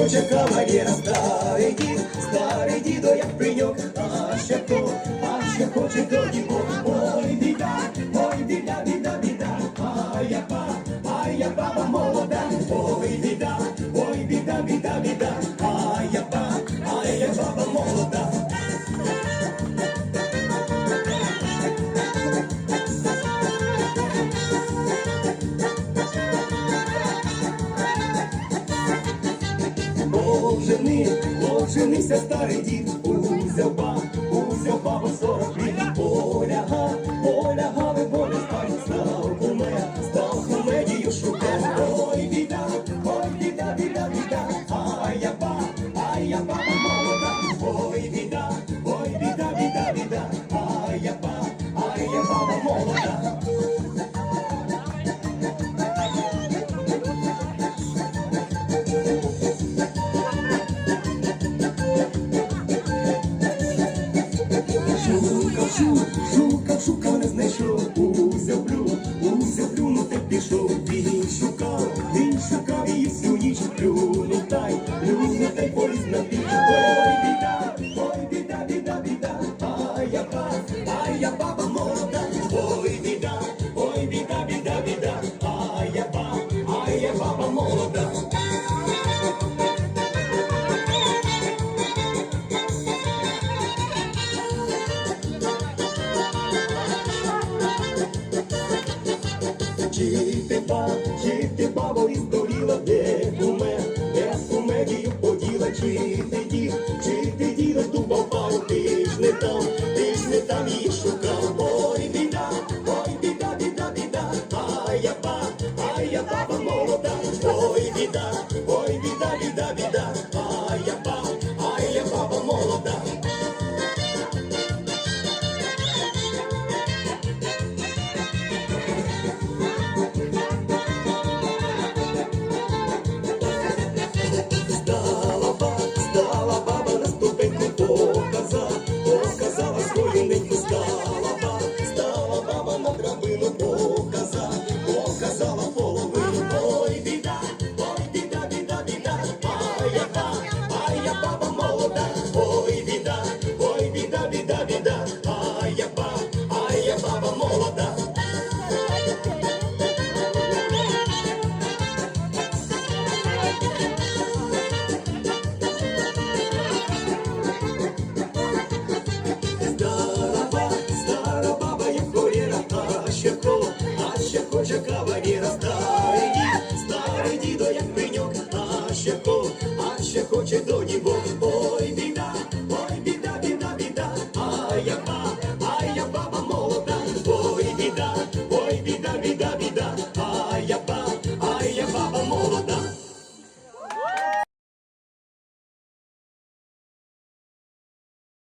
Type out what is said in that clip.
доча кавалера, старий дід, старий дідо, як пеньок, а ще то, а ще хоче до дівок. восени, Ложенився старий дід, узяв хочу, шукав, шукав, не знайшов, узяв плю, узяв плю, ну те пішов, він шукав, він шукав і всю ніч, плюнув тай, плюнув тай поліз на піч. Ой, біда, ой, біда, біда, біда, а я баба, а я баба молода, ой, біда. de pebote ಅವರಿಗೆ